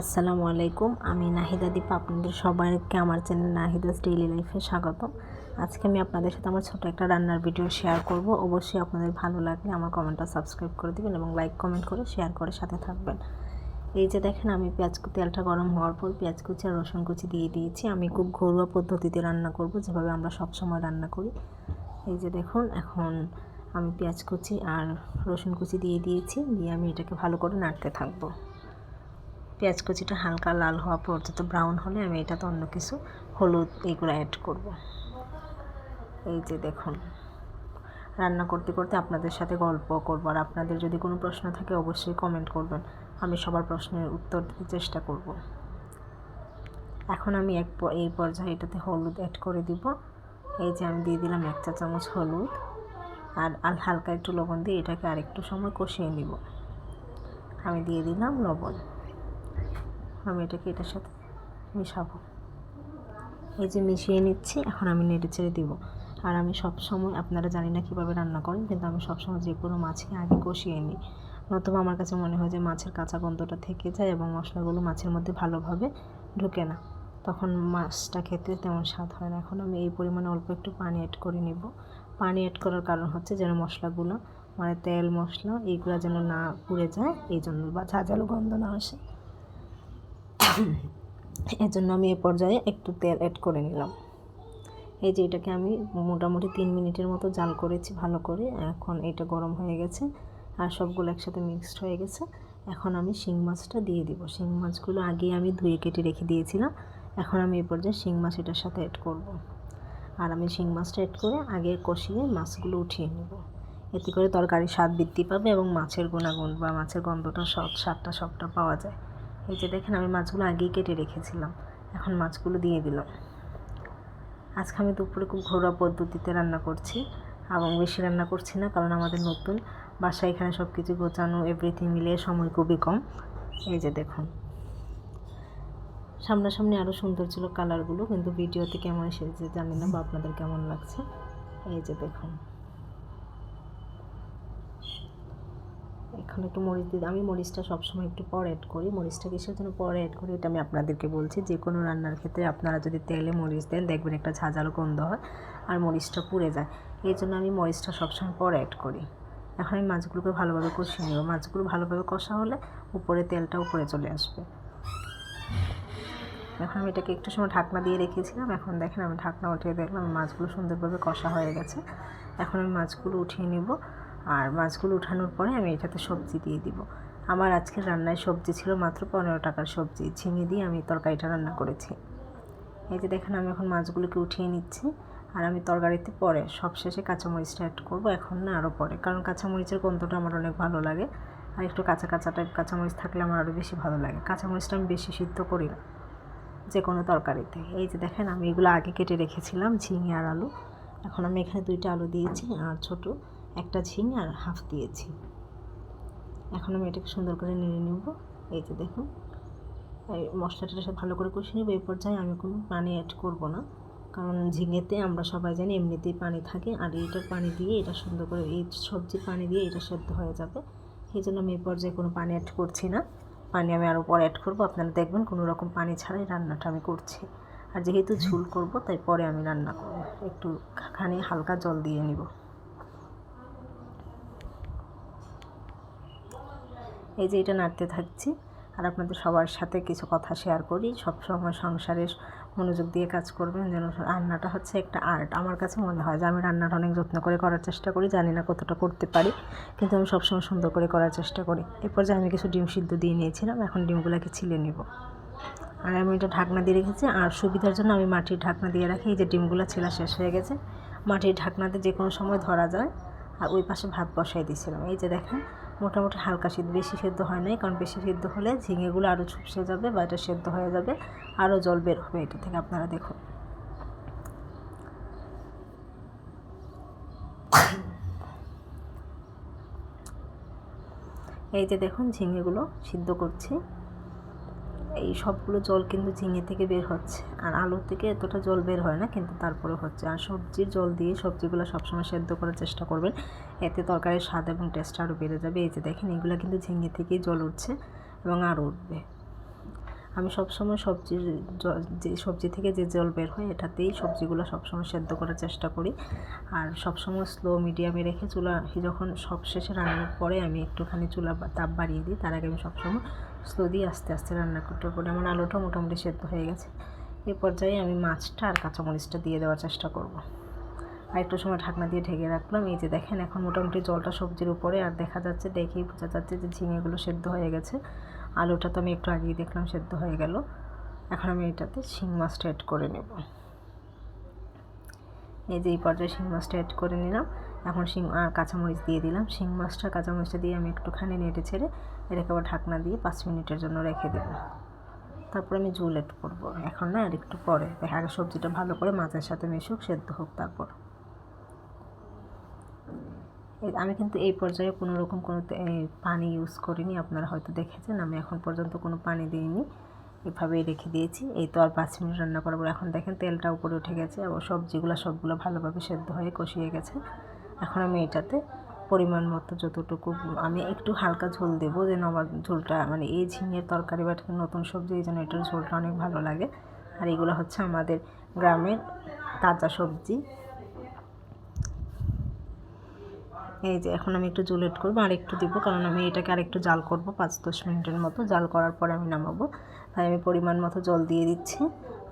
আসসালামু আলাইকুম, আমি নাহিদা দীপা। আপনাদের সবাইকে আমার চ্যানেল নাহিদাস ডেইলি লাইফে স্বাগতম। আজকে আমি আপনাদের সাথে আমার ছোটো একটা রান্নার ভিডিও শেয়ার করব। অবশ্যই আপনাদের ভালো লাগলে আমার কমেন্টটা সাবস্ক্রাইব করে দিবেন এবং লাইক, কমেন্ট করে শেয়ার করে সাথে থাকবেন। এই যে দেখেন, আমি পেঁয়াজ তেলটা গরম হওয়ার পর পেঁয়াজ কুচি আর রসুন কুচি দিয়ে দিয়েছি। আমি খুব ঘরোয়া পদ্ধতিতে রান্না করব, যেভাবে আমরা সব সময় রান্না করি। এই যে দেখুন, এখন আমি পেঁয়াজ কুচি আর রসুন কুচি দিয়ে দিয়েছি। দিয়ে আমি এটাকে ভালো করে নাড়তে থাকব। পেঁয়াজ কুচিটা হালকা লাল হওয়া পর্যন্ত ব্রাউন হলে আমি এটাতে অন্য কিছু হলুদ এগুলো অ্যাড করব। এই যে দেখুন, রান্না করতে করতে আপনাদের সাথে গল্প করব আর আপনাদের যদি কোনো প্রশ্ন থাকে অবশ্যই কমেন্ট করবেন, আমি সবার প্রশ্নের উত্তর দিতে চেষ্টা করব। এখন আমি এক এই পর্যায়ে এটাতে হলুদ অ্যাড করে দিব। এই যে আমি দিয়ে দিলাম এক চা চামচ হলুদ আর আল, হালকা একটু লবণ দিয়ে এটাকে আরেকটু সময় কষিয়ে নিব। আমি দিয়ে দিলাম লবণ। আমি এটাকে এটার সাথে মিশাবো। এই যে মিশিয়ে নিচ্ছি, এখন আমি নেড়ে ছেড়ে দিব। আর আমি সব সময় আপনারা জানি না কীভাবে রান্না করেন, কিন্তু আমি সবসময় যে কোনো মাছকে আগে কষিয়ে নিই। নতুবা আমার কাছে মনে হয় যে মাছের কাঁচা গন্ধটা থেকে যায় এবং মশলাগুলো মাছের মধ্যে ভালোভাবে ঢুকে না। তখন মাছটা খেতে তেমন স্বাদ হয় না। এখন আমি এই পরিমাণে অল্প একটু পানি অ্যাড করে নিব। পানি অ্যাড করার কারণ হচ্ছে যেন মশলাগুলো মানে তেল মশলা, এইগুলো যেন না পুড়ে যায় এই জন্য বা ঝাঁঝালো গন্ধ না আসে। এজন্য আমি এ পর্যায়ে একটু তেল অ্যাড করে নিলাম। এই যে এটাকে আমি মোটামুটি তিন মিনিটের মতো জাল করেছি ভালো করে। এখন এটা গরম হয়ে গেছে আর সবগুলো একসাথে মিক্সড হয়ে গেছে। এখন আমি শিং মাছটা দিয়ে দিব। শিং মাছগুলো আগে আমি ধুয়ে কেটে রেখে দিয়েছিলাম। এখন আমি এ পর্যায়ে শিং মাছ এটার সাথে অ্যাড করব। আর আমি শিং মাছটা অ্যাড করে আগে কষিয়ে মাছগুলো উঠিয়ে নেব। এতে করে তরকারির স্বাদ বৃদ্ধি পাবে এবং মাছের গুণাগুণ বা মাছের গন্ধটা সব স্বাদটা সবটা পাওয়া যায়। এই যে দেখেন, আমি মাছগুলো আগেই কেটে রেখেছিলাম। এখন মাছগুলো দিয়ে দিলাম। আজকে আমি দুপুরে খুব ঘরোয়া পদ্ধতিতে রান্না করছি এবং বেশি রান্না করছি না, কারণ আমাদের নতুন বাসায় এখানে সব কিছু গোছানো এভরিথিং মিলিয়ে সময় খুবই কম। এই যে দেখুন। সামনাসামনি আরও সুন্দর ছিল কালারগুলো কিন্তু ভিডিওতে কেমন এসেছে জানি না বা আপনাদের কেমন লাগছে। এই যে দেখুন। এখন একটু মরিচ দিই আমি মরিচটা সবসময় একটু পর অ্যাড করি। মরিচটা কিসের জন্য পরে অ্যাড করি এটা আমি আপনাদেরকে বলছি। যে কোনো রান্নার ক্ষেত্রে আপনারা যদি তেলে মরিচ দেন, দেখবেন একটা ঝাঁঝালো গন্ধ হয় আর মরিচটা পুড়ে যায়। এই জন্য আমি মরিচটা সবসময় পরে অ্যাড করি। এখন আমি মাছগুলোকে ভালোভাবে কষিয়ে নেব। মাছগুলো ভালোভাবে কষা হলে উপরে তেলটা উপরে চলে আসবে। এখন আমি এটাকে একটু সময় ঢাকনা দিয়ে রেখেছিলাম। এখন দেখেন আমি ঢাকনা উঠিয়ে দেখলাম মাছগুলো সুন্দরভাবে কষা হয়ে গেছে। এখন আমি মাছগুলো উঠিয়ে নিব। আর মাছগুলো উঠানোর পরে আমি এটাতে সবজি দিয়ে দিব। আমার আজকের রান্নায় সবজি ছিল মাত্র পনেরো টাকার সবজি, ঝিঙে দিয়ে আমি তরকারিটা রান্না করেছি। এই যে দেখেন আমি এখন মাছগুলোকে উঠিয়ে নিচ্ছি আর আমি তরকারিতে পরে সবশেষে কাঁচামরিচটা অ্যাড করব, এখন না আরও পরে। কারণ কাঁচামরিচের গন্ধটা আমার অনেক ভালো লাগে আর একটু কাঁচা কাঁচা টাইপ কাঁচামরিচ থাকলে আমার আরও বেশি ভালো লাগে। কাঁচামরিচটা আমি বেশি সিদ্ধ করি না যে কোনো তরকারিতে। এই যে দেখেন আমি এগুলো আগে কেটে রেখেছিলাম ঝিঙে আর আলু। এখন আমি এখানে দুইটা আলু দিয়েছি আর ছোটো। একটা ঝিঙে আর হাফ দিয়েছি। এখন আমি এটাকে সুন্দর করে নেড়ে নেব। এই যে দেখুন, এই মশলাটার সাথে ভালো করে কষিয়ে নেব। এই পর্যায়ে আমি কোনো পানি অ্যাড করব না, কারণ ঝিঙেতে আমরা সবাই জানি এমনিতেই পানি থাকে, আর এইটার পানি দিয়ে, এটা সুন্দর করে এই সবজির পানি দিয়ে এটা সেদ্ধ হয়ে যাবে। এই জন্য আমি এই পর্যায়ে কোনো পানি অ্যাড করছি না। পানি আমি আরও পরে অ্যাড করব। আপনারা দেখবেন কোনো রকম পানি ছাড়াই রান্নাটা আমি করছি। আর যেহেতু ঝুল করব, তাই পরে আমি রান্না করব। একটু খানি হালকা জল দিয়ে নিব। এই যে এটা নাড়তে থাকছি আর আপনাদের সবার সাথে কিছু কথা শেয়ার করি। সব সময় সংসারের মনোযোগ দিয়ে কাজ করবেন যেন রান্নাটা হচ্ছে একটা আর্ট আমার কাছে মনে হয় যে আমি রান্নাটা অনেক যত্ন করে করার চেষ্টা করি, জানি না কতটা করতে পারি, কিন্তু আমি সবসময় সুন্দর করে করার চেষ্টা করি। এরপর যে আমি কিছু ডিম সিদ্ধ দিয়ে নিয়েছিলাম, এখন ডিমগুলোকে ছিলে নেব। আর আমি এটা ঢাকনা দিয়ে রেখেছি আর সুবিধার জন্য আমি মাটির ঢাকনা দিয়ে রাখি। এই যে ডিমগুলো ছেলা শেষ হয়ে গেছে, মাটির ঢাকনাতে যে কোনো সময় ধরা যায়। আর ওই পাশে ভাত বসাই দিয়েছিলাম। এই যে দেখেন মোটামুটি হালকা সিদ্ধ বেশি সেদ্ধ হয় নাই, কারণ বেশি সেদ্ধ হলে ঝিঙেগুলো আরও ছুপসে যাবে বা এটা সেদ্ধ হয়ে যাবে আরও জল বের হবে এটা থেকে আপনারা দেখুন। এই যে দেখুন ঝিঙেগুলো সিদ্ধ করছি। এই সবগুলো জল কিন্তু ঝিঙে থেকে বের হচ্ছে। আর আলু থেকে এতটা জল বের হয় না, কিন্তু তারপরে হচ্ছে। আর সবজির জল দিয়ে সবজিগুলো সবসময় সেদ্ধ করার চেষ্টা করবেন। এতে তরকারির স্বাদ এবং টেস্ট আরও বেড়ে যাবে। এই যে দেখেন, এগুলো কিন্তু ঝিঙে থেকেই জল উঠছে এবং আরও উঠবে। আমি সবসময় সবজির যে সবজি থেকে যে জল বের হয় এটাতেই সবজিগুলো সবসময় সেদ্ধ করার চেষ্টা করি। আর সবসময় স্লো মিডিয়ামে রেখে চুলা, যখন সব শেষে রান্নার পরে আমি একটুখানি চুলা তাপ বাড়িয়ে দিই, তার আগে আমি সবসময় স্লো দিয়ে আস্তে আস্তে রান্না করতে পারি আমার আলুটা মোটামুটি সেদ্ধ হয়ে গেছে। এই পর্যায়ে আমি মাছটা আর কাঁচামরিচটা দিয়ে দেওয়ার চেষ্টা করব। আর একটু সময় ঢাকনা দিয়ে ঢেকে রাখলাম। এই যে দেখেন, এখন মোটামুটি জলটা সবজির উপরে, আর দেখা যাচ্ছে, দেখেই বোঝা যাচ্ছে যে ঝিঙেগুলো সেদ্ধ হয়ে গেছে। আলুটা তো আমি একটু আগেই দেখলাম, সেদ্ধ হয়ে গেল। এখন আমি এটাতে শিং মাছটা অ্যাড করে নেব। এই যে এই পর্যায়ে শিং মাছটা অ্যাড করে নিলাম। এখন শিং, আর কাঁচামরিচ দিয়ে দিলাম। শিং মাছটা, কাঁচামরিচটা দিয়ে আমি একটুখানি নেড়ে ছেড়ে এটাকে আবার ঢাকনা দিয়ে পাঁচ মিনিটের জন্য রেখে দেবো। তারপর আমি ঝোল অ্যাড করব। এখন না, আর একটু পরে। আগে সবজিটা ভালো করে মাছের সাথে মিশুক, সেদ্ধ হোক তারপর। আমি কিন্তু এই পর্যায়ে কোনো রকম কোনো পানি ইউজ করিনি। আপনারা হয়তো দেখেছেন, আমি এখন পর্যন্ত কোনো পানি দিইনি। এভাবেই রেখে দিয়েছি। এই তো আর পাঁচ মিনিট রান্না করার পর এখন দেখেন তেলটা উপরে উঠে গেছে এবং সবজিগুলো সবগুলো ভালোভাবে সেদ্ধ হয়ে কষিয়ে গেছে। এখন আমি এটাতে পরিমাণ মতো যতটুকু, আমি একটু হালকা ঝোল দেবো যেন আমার ঝোলটা মানে এই ঝিঙের তরকারি বা নতুন সবজি, এই জন্য এটার ঝোলটা অনেক ভালো লাগে। আর এগুলো হচ্ছে আমাদের গ্রামের তাজা সবজি। এই যে, এখন আমি একটু জল এড করব আর একটু দিব, কারণ আমি এটাকে আর একটু জাল করব, পাঁচ দশ মিনিটের মতো। জাল করার পরে আমি নামাবো। তাই আমি পরিমাণ মতো জল দিয়ে দিচ্ছি,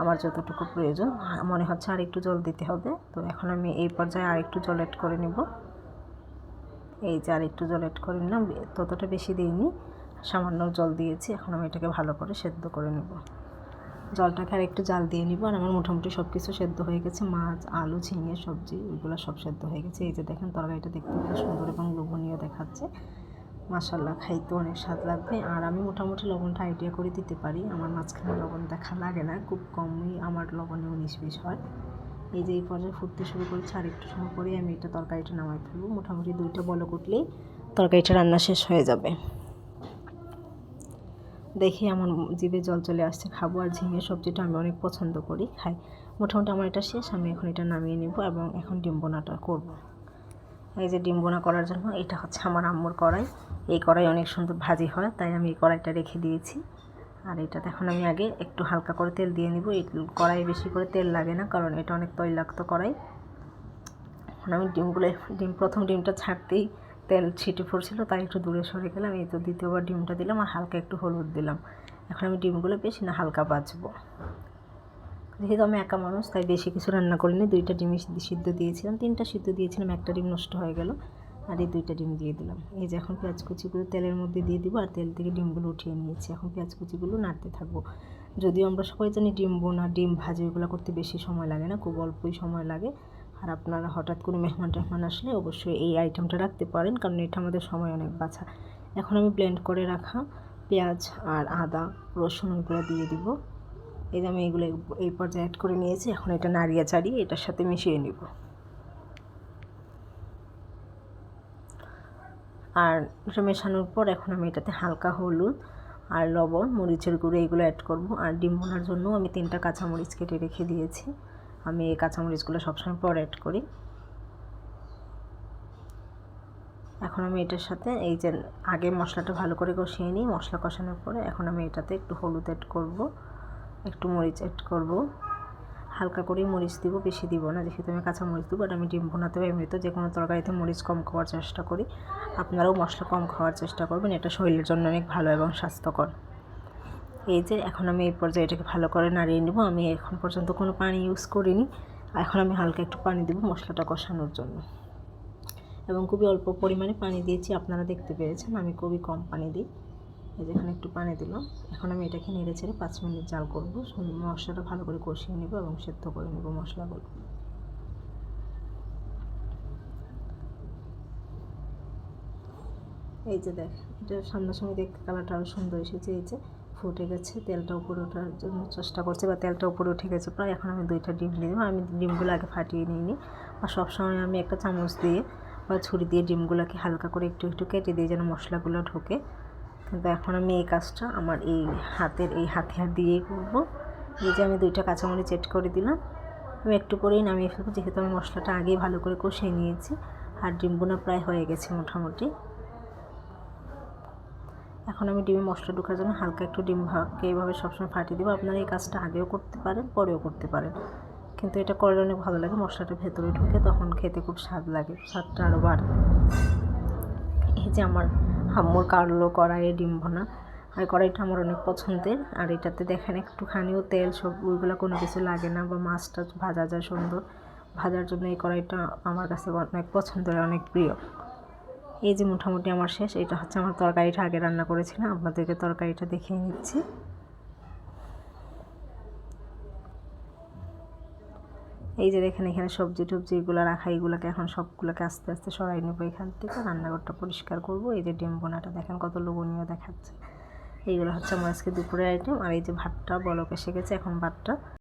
আমার যতটুকু প্রয়োজন। মনে হচ্ছে আর একটু জল দিতে হবে। তো এখন আমি এই পর্যায়ে আর একটু জল এড করে নেব। এই যে, আর একটু জল এড করে নিলাম, ততটা বেশি দিইনি, সামান্য জল দিয়েছি। এখন আমি এটাকে ভালো করে সেদ্ধ করে নেব। জলটাকে আর একটু জাল দিয়ে নিব। আর আমার মোটামুটি সব কিছু সেদ্ধ হয়ে গেছে। মাছ, আলু, ঝিঙে, সবজি, এগুলো সব সেদ্ধ হয়ে গেছে। এই যে দেখেন, তরকারিটা দেখতে খুব সুন্দর এবং লোভনীয় দেখাচ্ছে। মাসাল্লাহ খাইতে অনেক স্বাদ লাগবে। আর আমি মোটামুটি লবণটা আইডিয়া করে দিতে পারি। আমার মাঝখানে লবণ দেখা লাগে না। খুব কমই আমার লবণে উনিশ বিশ হয়। এই যে এই পর্যায়ে ফুটতে শুরু করেছে। আর একটু সময় পরেই আমি এটা তরকারিটা নামাই ফেলব। মোটামুটি দুইটা বলক উঠলেই তরকারিটা রান্না শেষ হয়ে যাবে। দেখি আমার জিভে জল চলে আসছে, খাব আর ঝিঙে সবজিটা আমি অনেক পছন্দ করি, খাই। মোটামুটি আমার এটা শেষ, আমি এখন এটা নামিয়ে নেব এবং এখন ডিম বোনাটা করব। এই যে ডিম বোনা করার জন্য এটা হচ্ছে আমার আম্মুর কড়াই, এই কড়াই অনেক সুন্দর ভাজি হয়, তাই আমি এই কড়াইটা রেখে দিয়েছি। আর এটাতে এখন আমি আগে একটু হালকা করে তেল দিয়ে নিব, এই কড়াই বেশি করে তেল লাগে না, কারণ এটা অনেক তৈলাক্ত কড়াই। এখন আমি ডিমগুলো, ডিম, প্রথম ডিমটা ছাড়তেই তেল ছিটে পড়ছিল, তাই একটু দূরে সরে গেলাম। এই তো দ্বিতীয়বার ডিমটা দিলাম আর হালকা একটু হলুদ দিলাম। এখন আমি ডিমগুলো বেশি না, হালকা বাজবো। যেহেতু আমি একা মানুষ, তাই বেশি কিছু রান্না করিনি। দুইটা ডিমই সিদ্ধ দিয়েছিলাম, তিনটা সিদ্ধ দিয়েছিলাম, একটা ডিম নষ্ট হয়ে গেল আর এই দুইটা ডিম দিয়ে দিলাম। এই যে এখন পেঁয়াজ কুচিগুলো তেলের মধ্যে দিয়ে দিব আর তেল থেকে ডিমগুলো উঠিয়ে নিয়েছি। এখন পেঁয়াজ কুচিগুলো নাড়তে থাকব। যদিও আমরা সবাই জানি ডিম বোনা, ডিম ভাজি, এগুলো করতে বেশি সময় লাগে না, খুব অল্পই সময় লাগে। আর আপনারা হঠাৎ করে মেহমান টেহমান আসলে অবশ্যই এই আইটেমটা রাখতে পারেন, কারণ এটা আমাদের সময় অনেক বাঁচা। এখন আমি ব্লেন্ড করে রাখা পেঁয়াজ আর আদা, রসুন ওইগুলো দিয়ে দিব। এই আমি এগুলো এই পর্যায়ে অ্যাড করে নিয়েছি, এখন এটা নাড়িয়া চাড়িয়ে এটার সাথে মিশিয়ে নিব। আর এটা মেশানোর পর এখন আমি এটাতে হালকা হলুদ আর লবণ, মরিচের গুঁড়ো এগুলো অ্যাড করব। আর ডিম বোনার জন্য আমি তিনটা কাঁচামরিচ কেটে রেখে দিয়েছি। আমি এই কাঁচামরিচগুলো সবসময় পর অ্যাড করি। এখন আমি এটার সাথে এই যে আগে মশলাটা ভালো করে কষিয়ে নিই, মশলা কষানোর পরে এখন আমি এটাতে একটু হলুদ অ্যাড করব, একটু মরিচ অ্যাড করব। হালকা করেই মরিচ দিব, বেশি দিব না, যেহেতু আমি কাঁচা মরিচ দিব বাট আমি ডিম ভোনাতেও এমনিতে যে কোনো তরকারিতে মরিচ কম খাওয়ার চেষ্টা করি। আপনারাও মশলা কম খাওয়ার চেষ্টা করবেন, এটা শরীরের জন্য অনেক ভালো এবং স্বাস্থ্যকর। এই যে এখন আমি এই পর্যায়ে এটাকে ভালো করে নাড়িয়ে নেব। আমি এখন পর্যন্ত কোনো পানি ইউজ করিনি। এখন আমি হালকা একটু পানি দেবো মশলাটা কষানোর জন্য। এবং খুবই অল্প পরিমাণে পানি দিয়েছি, আপনারা দেখতে পেরেছেন, আমি খুবই কম পানি দিই। এই যে এখানে একটু পানি দিলাম। এখন আমি এটাকে নেড়ে ছেড়ে পাঁচ মিনিট জাল করব। মশলাটা ভালো করে কষিয়ে নেব এবং সেদ্ধ করে নেব মশলাগুলো। এই যে দেখ, এটা সামনাসামনি দেখতে কালারটা আরও সুন্দর এসেছে, এই যে। ফুটে গেছে, তেলটা উপরে ওঠার জন্য চেষ্টা করছে বা তেলটা উপরে উঠে গেছে, প্রায় এখন আমি দুইটা ডিম দিয়ে দেবো আমি ডিমগুলো আগে ফাটিয়ে নিইনি আর সবসময় আমি একটা চামচ দিয়ে বা ছুরি দিয়ে ডিমগুলোকে হালকা করে একটু একটু কেটে দিই যেন মশলাগুলো ঢোকে। কিন্তু এখন আমি এই কাজটা আমার এই হাতের, এই হাতিয়ার দিয়েই করব। এই যে আমি দুইটা কাঁচামরিচ এড করে দিলাম, আমি একটু করেই নামিয়ে ফেলব। যেহেতু আমি মশলাটা আগেই ভালো করে কষিয়ে নিয়েছি আর ডিম বোনা প্রায় হয়ে গেছে মোটামুটি। এখন আমি ডিমে মশলা ঢোকার জন্য হালকা একটু ডিম ভাগকে এইভাবে সবসময় ফাটিয়ে দেবো। আপনারা এই কাজটা আগেও করতে পারেন, পরেও করতে পারেন। কিন্তু এটা করলে অনেক ভালো লাগে, মশলাটা ভেতরে ঢুকে তখন খেতে খুব স্বাদ লাগে, স্বাদটা আরও বাড়ে। এই যে আমার হাম্মুর কারলো কড়াইয়ে ডিম ভোনা, আর কড়াইটা আমার অনেক পছন্দের। আর এটাতে দেখেন একটুখানিও তেল, সব ওইগুলো কোনো কিছু লাগে না বা মাছটা ভাজা যায় সুন্দর। ভাজার জন্য এই কড়াইটা আমার কাছে অনেক পছন্দের, অনেক প্রিয়। এই যে মোটামুটি আমার শেষ এটা হচ্ছে আমার তরকারিটা আগে রান্না করেছিলাম। আপনাদেরকে তরকারিটা দেখিয়ে নিচ্ছি এই যে দেখেন, এখানে সবজি টবজি এগুলো রাখা, এগুলোকে এখন সবগুলোকে আস্তে আস্তে সরাই নেব এখান থেকে। রান্নাঘরটা পরিষ্কার করব। এই যে ডিম বোনাটা, দেখেন কত লোভনীয় দেখাচ্ছে। এইগুলো হচ্ছে আমার আজকে দুপুরের আইটেম আর এই যে ভাতটা, বলকে এসে এখন ভাতটা।